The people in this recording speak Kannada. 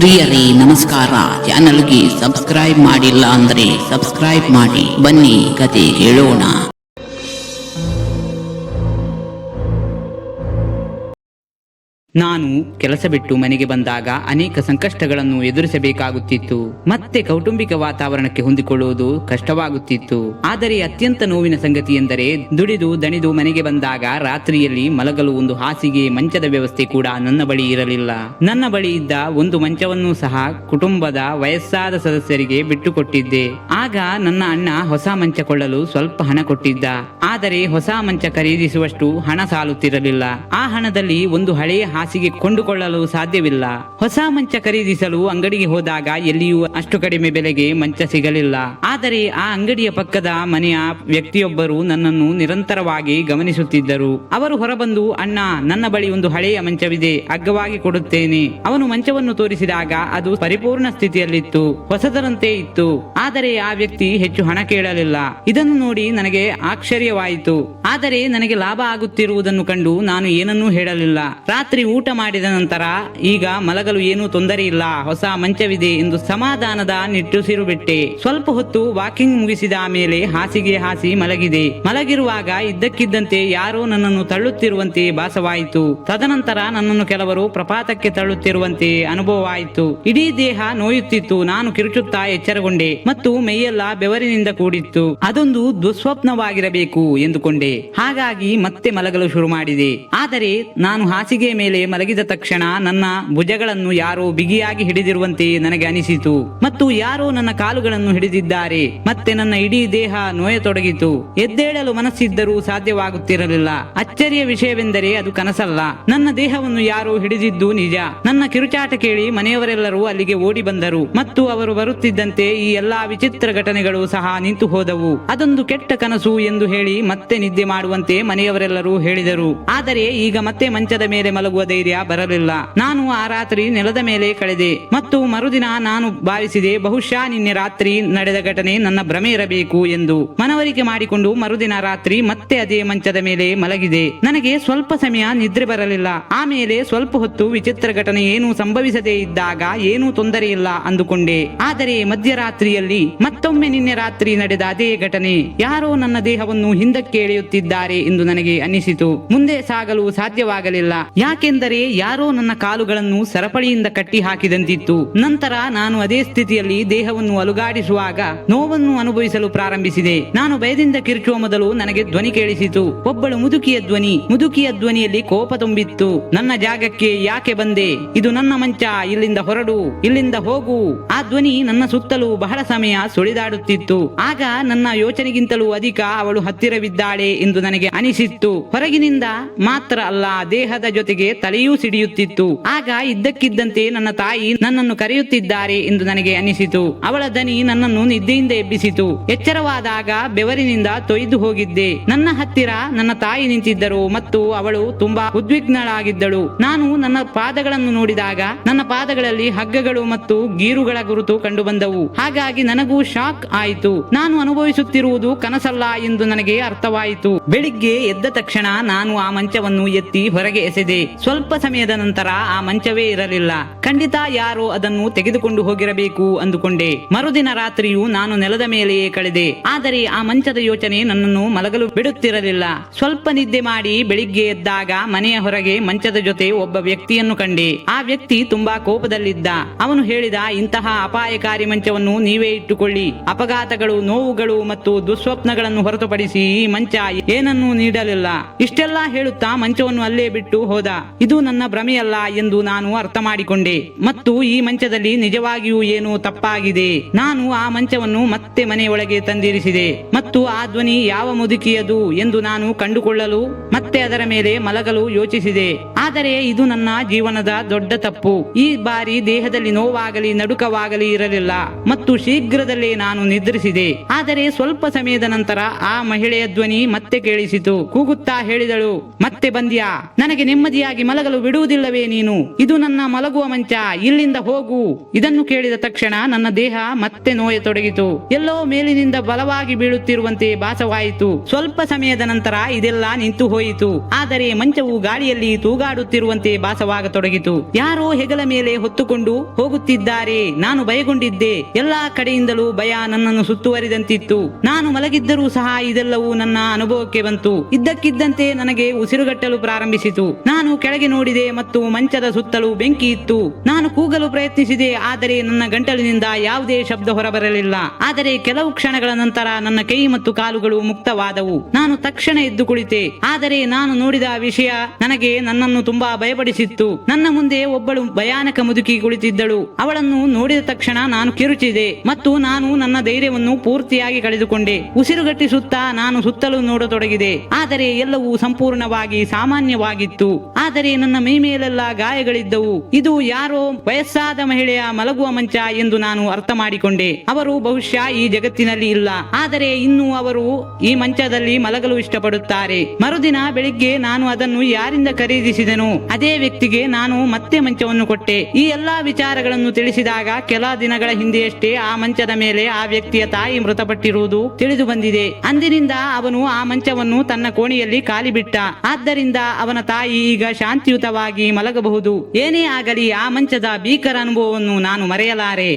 ಪ್ರಿಯರೇ ನಮಸ್ಕಾರ. ಚಾನಲ್ಗೆ ಸಬ್ಸ್ಕ್ರೈಬ್ ಮಾಡಿಲ್ಲ ಅಂದ್ರೆ ಸಬ್ಸ್ಕ್ರೈಬ್ ಮಾಡಿ. ಬನ್ನಿ ಕತೆ ಹೇಳೋಣ ನಾನು ಕೆಲಸ ಬಿಟ್ಟು ಮನೆಗೆ ಬಂದಾಗ ಅನೇಕ ಸಂಕಷ್ಟಗಳನ್ನು ಎದುರಿಸಬೇಕಾಗುತ್ತಿತ್ತು. ಮತ್ತೆ ಕೌಟುಂಬಿಕ ವಾತಾವರಣಕ್ಕೆ ಹೊಂದಿಕೊಳ್ಳುವುದು ಕಷ್ಟವಾಗುತ್ತಿತ್ತು. ಆದರೆ ಅತ್ಯಂತ ನೋವಿನ ಸಂಗತಿ ಎಂದರೆ ದುಡಿದು ದಣಿದು ಮನೆಗೆ ಬಂದಾಗ ರಾತ್ರಿಯಲ್ಲಿ ಮಲಗಲು ಒಂದು ಹಾಸಿಗೆ ಮಂಚದ ವ್ಯವಸ್ಥೆ ಕೂಡ ನನ್ನ ಬಳಿ ಇರಲಿಲ್ಲ. ನನ್ನ ಬಳಿ ಇದ್ದ ಒಂದು ಮಂಚವನ್ನು ಸಹ ಕುಟುಂಬದ ವಯಸ್ಸಾದ ಸದಸ್ಯರಿಗೆ ಬಿಟ್ಟುಕೊಟ್ಟಿದ್ದೆ. ಆಗ ನನ್ನ ಅಣ್ಣ ಹೊಸ ಮಂಚ ಕೊಳ್ಳಲು ಸ್ವಲ್ಪ ಹಣ ಕೊಟ್ಟಿದ್ದ. ಆದರೆ ಹೊಸ ಮಂಚ ಖರೀದಿಸುವಷ್ಟು ಹಣ ಸಾಲುತ್ತಿರಲಿಲ್ಲ. ಆ ಹಣದಲ್ಲಿ ಒಂದು ಹಳೆಯ ಹಾಸಿಗೆ ಕೊಂಡುಕೊಳ್ಳಲು ಸಾಧ್ಯವಿಲ್ಲ. ಹೊಸ ಮಂಚ ಖರೀದಿಸಲು ಅಂಗಡಿಗೆ ಹೋದಾಗ ಎಲ್ಲಿಯೂ ಅಷ್ಟು ಕಡಿಮೆ ಬೆಲೆಗೆ ಮಂಚ ಸಿಗಲಿಲ್ಲ. ಆದರೆ ಆ ಅಂಗಡಿಯ ಪಕ್ಕದ ಮನೆಯ ವ್ಯಕ್ತಿಯೊಬ್ಬರು ನನ್ನನ್ನು ನಿರಂತರವಾಗಿ ಗಮನಿಸುತ್ತಿದ್ದರು. ಅವರು ಹೊರಬಂದು, ಅಣ್ಣ, ನನ್ನ ಬಳಿ ಒಂದು ಹಳೆಯ ಮಂಚವಿದೆ, ಅಗ್ಗವಾಗಿ ಕೊಡುತ್ತೇನೆ. ಅವನು ಮಂಚವನ್ನು ತೋರಿಸಿದಾಗ ಅದು ಪರಿಪೂರ್ಣ ಸ್ಥಿತಿಯಲ್ಲಿತ್ತು, ಹೊಸದರಂತೆ ಇತ್ತು. ಆದರೆ ಆ ವ್ಯಕ್ತಿ ಹೆಚ್ಚು ಹಣ ಕೇಳಲಿಲ್ಲ. ಇದನ್ನು ನೋಡಿ ನನಗೆ ಆಶ್ಚರ್ಯವಾಯಿತು. ಆದರೆ ನನಗೆ ಲಾಭ ಆಗುತ್ತಿರುವುದನ್ನು ಕಂಡು ನಾನು ಏನನ್ನೂ ಹೇಳಲಿಲ್ಲ. ರಾತ್ರಿ ಊಟ ಮಾಡಿದ ನಂತರ ಈಗ ಮಲಗಲು ಏನೂ ತೊಂದರೆ ಇಲ್ಲ. ಹೊಸ ಮಂಚವಿದೆ ಎಂದು ಸಮಾಧಾನದ ನಿಟ್ಟುಸಿರು ಬಿಟ್ಟೆ. ಸ್ವಲ್ಪ ಹೊತ್ತು ವಾಕಿಂಗ್ ಮುಗಿಸಿದ ಮೇಲೆ ಹಾಸಿಗೆ ಹಾಸಿ ಮಲಗಿದೆ. ಮಲಗಿರುವಾಗ ಇದ್ದಕ್ಕಿದ್ದಂತೆ ಯಾರೋ ನನ್ನನ್ನು ತಳ್ಳುತ್ತಿರುವಂತೆ ಭಾಸವಾಯಿತು. ತದನಂತರ ನನ್ನನ್ನು ಕೆಲವರು ಪ್ರಪಾತಕ್ಕೆ ತಳ್ಳುತ್ತಿರುವಂತೆ ಅನುಭವವಾಯಿತು. ಇಡೀ ದೇಹ ನೋಯುತ್ತಿತ್ತು. ನಾನು ಕಿರುಚುತ್ತಾ ಎಚ್ಚರಗೊಂಡೆ ಮತ್ತು ಮೈಯೆಲ್ಲ ಬೆವರಿನಿಂದ ಕೂಡಿತ್ತು. ಅದೊಂದು ದುಸ್ವಪ್ನವಾಗಿರಬೇಕು ಎಂದುಕೊಂಡೆ. ಹಾಗಾಗಿ ಮತ್ತೆ ಮಲಗಲು ಶುರು ಮಾಡಿದೆ. ಆದರೆ ನಾನು ಹಾಸಿಗೆ ಮೇಲೆ ಮಲಗಿದ ತಕ್ಷಣ ನನ್ನ ಭುಜಗಳನ್ನು ಯಾರೋ ಬಿಗಿಯಾಗಿ ಹಿಡಿದಿರುವಂತೆ ನನಗೆ ಅನಿಸಿತು. ಮತ್ತು ಯಾರೋ ನನ್ನ ಕಾಲುಗಳನ್ನು ಹಿಡಿದಿದ್ದಾರೆ. ಮತ್ತೆ ನನ್ನ ಇಡೀ ದೇಹ ನೋಯತೊಡಗಿತು. ಎದ್ದೇಳಲು ಮನಸ್ಸಿದ್ದರೂ ಸಾಧ್ಯವಾಗುತ್ತಿರಲಿಲ್ಲ. ಅಚ್ಚರಿಯ ವಿಷಯವೆಂದರೆ ಅದು ಕನಸಲ್ಲ. ನನ್ನ ದೇಹವನ್ನು ಯಾರೋ ಹಿಡಿದಿದ್ದು ನಿಜ. ನನ್ನ ಕಿರುಚಾಟ ಕೇಳಿ ಮನೆಯವರೆಲ್ಲರೂ ಅಲ್ಲಿಗೆ ಓಡಿ ಬಂದರು. ಮತ್ತು ಅವರು ಬರುತ್ತಿದ್ದಂತೆ ಈ ಎಲ್ಲಾ ವಿಚಿತ್ರ ಘಟನೆಗಳು ಸಹ ನಿಂತು ಹೋದವು. ಅದೊಂದು ಕೆಟ್ಟ ಕನಸು ಎಂದು ಹೇಳಿ ಮತ್ತೆ ನಿದ್ದೆ ಮಾಡುವಂತೆ ಮನೆಯವರೆಲ್ಲರೂ ಹೇಳಿದರು. ಆದರೆ ಈಗ ಮತ್ತೆ ಮಂಚದ ಮೇಲೆ ಮಲಗುವ ಧೈರ್ಯ ಬರಲಿಲ್ಲ. ನಾನು ಆ ರಾತ್ರಿ ನೆಲದ ಮೇಲೆ ಕಳೆದೆ. ಮತ್ತು ಮರುದಿನ ನಾನು ಭಾವಿಸಿದೆ, ಬಹುಶಃ ನಿನ್ನೆ ರಾತ್ರಿ ನಡೆದ ಘಟನೆ ನನ್ನ ಭ್ರಮೆ ಇರಬೇಕು ಎಂದು. ಮನವರಿಕೆ ಮಾಡಿಕೊಂಡು ಮರುದಿನ ರಾತ್ರಿ ಮತ್ತೆ ಅದೇ ಮಂಚದ ಮೇಲೆ ಮಲಗಿದೆ. ನನಗೆ ಸ್ವಲ್ಪ ಸಮಯ ನಿದ್ರೆ ಬರಲಿಲ್ಲ. ಆಮೇಲೆ ಸ್ವಲ್ಪ ಹೊತ್ತು ವಿಚಿತ್ರ ಘಟನೆ ಏನು ಸಂಭವಿಸದೇ ಇದ್ದಾಗ ಏನೂ ತೊಂದರೆ ಇಲ್ಲ ಅಂದುಕೊಂಡೆ. ಆದರೆ ಮಧ್ಯರಾತ್ರಿಯಲ್ಲಿ ಮತ್ತೊಮ್ಮೆ ನಿನ್ನೆ ರಾತ್ರಿ ನಡೆದ ಅದೇ ಘಟನೆ. ಯಾರೋ ನನ್ನ ದೇಹವನ್ನು ಹಿಂದಕ್ಕೆ ಎಳೆಯುತ್ತಿದ್ದಾರೆ ಎಂದು ನನಗೆ ಅನಿಸಿತು ಮುಂದೆ ಸಾಗಲು ಸಾಧ್ಯವಾಗಲಿಲ್ಲ. ಯಾಕೆಂದರೆ ಯಾರೋ ನನ್ನ ಕಾಲುಗಳನ್ನು ಸರಪಳಿಯಿಂದ ಕಟ್ಟಿ ಹಾಕಿದಂತಿತ್ತು. ನಂತರ ನಾನು ಅದೇ ಸ್ಥಿತಿಯಲ್ಲಿ ದೇಹವನ್ನು ಅಲುಗಾಡಿಸುವಾಗ ನೋವನ್ನು ಅನುಭವಿಸಲು ಪ್ರಾರಂಭಿಸಿದೆ. ನಾನು ಭಯದಿಂದ ಕಿರುಚುವ ಮೊದಲು ನನಗೆ ಧ್ವನಿ ಕೇಳಿಸಿತು. ಒಬ್ಬಳು ಮುದುಕಿಯ ಧ್ವನಿ, ಮುದುಕಿಯ ಧ್ವನಿಯಲ್ಲಿ ಕೋಪ ತುಂಬಿತ್ತು. ನನ್ನ ಜಾಗಕ್ಕೆ ಯಾಕೆ ಬಂದೆ? ಇದು ನನ್ನ ಮಂಚ, ಇಲ್ಲಿಂದ ಹೊರಡು, ಇಲ್ಲಿಂದ ಹೋಗು. ಆ ಧ್ವನಿ ನನ್ನ ಸುತ್ತಲೂ ಬಹಳ ಸಮಯ ಸುಳಿದಾಡುತ್ತಿತ್ತು. ಆಗ ನನ್ನ ಯೋಚನೆಗಿಂತಲೂ ಅಧಿಕ ಅವಳು ಹತ್ತಿರವಿದ್ದಾಳೆ ಎಂದು ನನಗೆ ಅನಿಸಿತ್ತು. ಹೊರಗಿನಿಂದ ಮಾತ್ರ ಅಲ್ಲ, ದೇಹದ ಜೊತೆಗೆ ತಲೆಯೂ ಸಿಡಿಯುತ್ತಿತ್ತು. ಆಗ ಇದ್ದಕ್ಕಿದ್ದಂತೆ ನನ್ನ ತಾಯಿ ನನ್ನನ್ನು ಕರೆಯುತ್ತಿದ್ದಾರೆ ಎಂದು ನನಗೆ ಅನಿಸಿತು. ಅವಳ ದನಿ ನನ್ನನ್ನು ನಿದ್ದೆಯಿಂದ ಎಬ್ಬಿಸಿತು. ಎಚ್ಚರವಾದಾಗ ಬೆವರಿನಿಂದ ತೊಯ್ದು ಹೋಗಿದ್ದೆ. ನನ್ನ ಹತ್ತಿರ ನನ್ನ ತಾಯಿ ನಿಂತಿದ್ದರು ಮತ್ತು ಅವಳು ತುಂಬಾ ಉದ್ವಿಗ್ನಳಾಗಿದ್ದಳು. ನಾನು ನನ್ನ ಪಾದಗಳನ್ನು ನೋಡಿದಾಗ ನನ್ನ ಪಾದಗಳಲ್ಲಿ ಹಗ್ಗಗಳು ಮತ್ತು ಗೀರುಗಳ ಗುರುತು ಕಂಡುಬಂದವು. ಹಾಗಾಗಿ ನನಗೂ ಶಾಕ್ ಆಯಿತು. ನಾನು ಅನುಭವಿಸುತ್ತಿರುವುದು ಕನಸಲ್ಲ ಎಂದು ನನಗೆ ಅರ್ಥವಾಯಿತು. ಬೆಳಿಗ್ಗೆ ಎದ್ದ ತಕ್ಷಣ ನಾನು ಆ ಮಂಚವನ್ನು ಎತ್ತಿ ಹೊರಗೆ ಎಸೆದೆ. ಸ್ವಲ್ಪ ಸಮಯದ ನಂತರ ಆ ಮಂಚವೇ ಇರಲಿಲ್ಲ. ಖಂಡಿತ ಯಾರೋ ಅದನ್ನು ತೆಗೆದುಕೊಂಡು ಹೋಗಿರಬೇಕು ಅಂದುಕೊಂಡೆ. ಮರುದಿನ ರಾತ್ರಿಯೂ ನಾನು ನೆಲದ ಮೇಲೆಯೇ ಕಳೆದೆ. ಆದರೆ ಆ ಮಂಚದ ಯೋಚನೆ ನನ್ನನ್ನು ಮಲಗಲು ಬಿಡುತ್ತಿರಲಿಲ್ಲ. ಸ್ವಲ್ಪ ನಿದ್ದೆ ಮಾಡಿ ಬೆಳಿಗ್ಗೆ ಎದ್ದಾಗ ಮನೆಯ ಹೊರಗೆ ಮಂಚದ ಜೊತೆ ಒಬ್ಬ ವ್ಯಕ್ತಿಯನ್ನು ಕಂಡೆ. ಆ ವ್ಯಕ್ತಿ ತುಂಬಾ ಕೋಪದಲ್ಲಿದ್ದ. ಅವನು ಹೇಳಿದ, ಇಂತಹ ಅಪಾಯಕಾರಿ ಮಂಚವನ್ನು ನೀವೇ ಇಟ್ಟುಕೊಳ್ಳಿ. ಅಪಘಾತಗಳು, ನೋವುಗಳು ಮತ್ತು ದುಸ್ವಪ್ನಗಳನ್ನು ಹೊರತುಪಡಿಸಿ ಈ ಮಂಚ ಏನನ್ನೂ ನೀಡಲಿಲ್ಲ. ಇಷ್ಟೆಲ್ಲಾ ಹೇಳುತ್ತಾ ಮಂಚವನ್ನು ಅಲ್ಲೇ ಬಿಟ್ಟು ಹೋದ. ಇದು ನನ್ನ ಭ್ರಮೆಯಲ್ಲ ಎಂದು ನಾನು ಅರ್ಥ ಮಾಡಿಕೊಂಡೆ. ಮತ್ತು ಈ ಮಂಚದಲ್ಲಿ ನಿಜವಾಗಿಯೂ ಏನು ತಪ್ಪಾಗಿದೆ. ನಾನು ಆ ಮಂಚವನ್ನು ಮತ್ತೆ ಮನೆಯೊಳಗೆ ತಂದಿರಿಸಿದೆ. ಮತ್ತು ಆ ಧ್ವನಿ ಯಾವ ಮುದುಕಿಯದು ಎಂದು ನಾನು ಕಂಡುಕೊಳ್ಳಲು, ಮತ್ತೆ ಅದರ ಮೇಲೆ ಮಲಗಲು ಯೋಚಿಸಿದೆ. ಆದರೆ ಇದು ನನ್ನ ಜೀವನದ ದೊಡ್ಡ ತಪ್ಪು. ಈ ಬಾರಿ ದೇಹದಲ್ಲಿ ನೋವಾಗಲಿ, ನಡುಕವಾಗಲಿ ಇರಲಿಲ್ಲ. ಮತ್ತು ಶೀಘ್ರದಲ್ಲೇ ನಾನು ನಿದ್ರಿಸಿದೆ. ಆದರೆ ಸ್ವಲ್ಪ ಸಮಯದ ನಂತರ ಆ ಮಹಿಳೆಯ ಧ್ವನಿ ಮತ್ತೆ ಕೇಳಿಸಿತು. ಕೂಗುತ್ತಾ ಹೇಳಿದಳು, ಮತ್ತೆ ಬಂದ್ಯಾ? ನನಗೆ ನೆಮ್ಮದಿಯಾಗಿ ಮಲಗಲು ಬಿಡುವುದಿಲ್ಲವೇ ನೀನು? ಇದು ನನ್ನ ಮಲಗುವ ಮಂಚ, ಇಲ್ಲಿಂದ ಹೋಗು. ಇದನ್ನು ಕೇಳಿದ ತಕ್ಷಣ ನನ್ನ ದೇಹ ಮತ್ತೆ ನೋಯ ತೊಡಗಿತು ಎಲ್ಲೋ ಮೇಲಿನಿಂದ ಬಲವಾಗಿ ಬೀಳುತ್ತಿರುವಂತೆ ಭಾಸವಾಯಿತು. ಸ್ವಲ್ಪ ಸಮಯದ ನಂತರ ಇದೆಲ್ಲ ನಿಂತು ಹೋಯಿತು. ಆದರೆ ಮಂಚವು ಗಾಳಿಯಲ್ಲಿ ತೂಗಾಡು ಹಾರಾಡುತ್ತಿರುವಂತೆ ಭಾಸವಾಗತೊಡಗಿತು. ಯಾರೋ ಹೆಗಲ ಮೇಲೆ ಹೊತ್ತುಕೊಂಡು ಹೋಗುತ್ತಿದ್ದಾರೆ. ನಾನು ಭಯಗೊಂಡಿದ್ದೆ. ಎಲ್ಲಾ ಕಡೆಯಿಂದಲೂ ಭಯ ನನ್ನನ್ನು ಸುತ್ತುವರಿದಂತಿತ್ತು. ನಾನು ಮಲಗಿದ್ದರೂ ಸಹ ಇದೆಲ್ಲವೂ ನನ್ನ ಅನುಭವಕ್ಕೆ ಬಂತು. ಇದ್ದಕ್ಕಿದ್ದಂತೆ ನನಗೆ ಉಸಿರುಗಟ್ಟಲು ಪ್ರಾರಂಭಿಸಿತು. ನಾನು ಕೆಳಗೆ ನೋಡಿದೆ ಮತ್ತು ಮಂಚದ ಸುತ್ತಲೂ ಬೆಂಕಿ ಇತ್ತು. ನಾನು ಕೂಗಲು ಪ್ರಯತ್ನಿಸಿದೆ, ಆದರೆ ನನ್ನ ಗಂಟಲಿನಿಂದ ಯಾವುದೇ ಶಬ್ದ ಹೊರಬರಲಿಲ್ಲ. ಆದರೆ ಕೆಲವು ಕ್ಷಣಗಳ ನಂತರ ನನ್ನ ಕೈ ಮತ್ತು ಕಾಲುಗಳು ಮುಕ್ತವಾದವು. ನಾನು ತಕ್ಷಣ ಎದ್ದು ಕುಳಿತೆ. ಆದರೆ ನಾನು ನೋಡಿದ ವಿಷಯ ನನಗೆ ನನ್ನನ್ನು ತುಂಬಾ ಭಯಪಡಿಸಿತ್ತು. ನನ್ನ ಮುಂದೆ ಒಬ್ಬಳು ಭಯಾನಕ ಮುದುಕಿ ಕುಳಿತಿದ್ದಳು. ಅವಳನ್ನು ನೋಡಿದ ತಕ್ಷಣ ನಾನು ಕಿರುಚಿದೆ ಮತ್ತು ನಾನು ನನ್ನ ಧೈರ್ಯವನ್ನು ಪೂರ್ತಿಯಾಗಿ ಕಳೆದುಕೊಂಡೆ. ಉಸಿರುಗಟ್ಟಿಸುತ್ತಾ ನಾನು ಸುತ್ತಲೂ ನೋಡತೊಡಗಿದೆ. ಆದರೆ ಎಲ್ಲವೂ ಸಂಪೂರ್ಣವಾಗಿ ಸಾಮಾನ್ಯವಾಗಿತ್ತು. ಆದರೆ ನನ್ನ ಮೈ ಮೇಲೆಲ್ಲ ಗಾಯಗಳಿದ್ದವು. ಇದು ಯಾರೋ ವಯಸ್ಸಾದ ಮಹಿಳೆಯ ಮಲಗುವ ಮಂಚ ಎಂದು ನಾನು ಅರ್ಥ ಮಾಡಿಕೊಂಡೆ. ಅವರು ಬಹುಶಃ ಈ ಜಗತ್ತಿನಲ್ಲಿ ಇಲ್ಲ. ಆದರೆ ಇನ್ನು ಅವರು ಈ ಮಂಚದಲ್ಲಿ ಮಲಗಲು ಇಷ್ಟಪಡುತ್ತಾರೆ. ಮರುದಿನ ಬೆಳಿಗ್ಗೆ ನಾನು ಅದನ್ನು ಯಾರಿಂದ ಖರೀದಿಸಿದನು, ಅದೇ ವ್ಯಕ್ತಿಗೆ ನಾನು ಮತ್ತೆ ಮಂಚವನ್ನು ಕೊಟ್ಟೆ. ಈ ಎಲ್ಲಾ ವಿಚಾರಗಳನ್ನು ತಿಳಿಸಿದಾಗ ಕೆಲ ದಿನಗಳ ಹಿಂದೆಯಷ್ಟೇ ಆ ಮಂಚದ ಮೇಲೆ ಆ ವ್ಯಕ್ತಿಯ ತಾಯಿ ಮೃತಪಟ್ಟಿರುವುದು ತಿಳಿದು ಬಂದಿದೆ. ಅಂದಿನಿಂದ ಅವನು ಆ ಮಂಚವನ್ನು ತನ್ನ ಕೋಣೆಯಲ್ಲಿ ಖಾಲಿ ಬಿಟ್ಟ. ಆದ್ದರಿಂದ ಅವನ ತಾಯಿ ಈಗ ಶಾಂತಿಯುತವಾಗಿ ಮಲಗಬಹುದು. ಏನೇ ಆಗಲಿ ಆ ಮಂಚದ ಭೀಕರ ಅನುಭವವನ್ನು ನಾನು ಮರೆಯಲಾರೆ.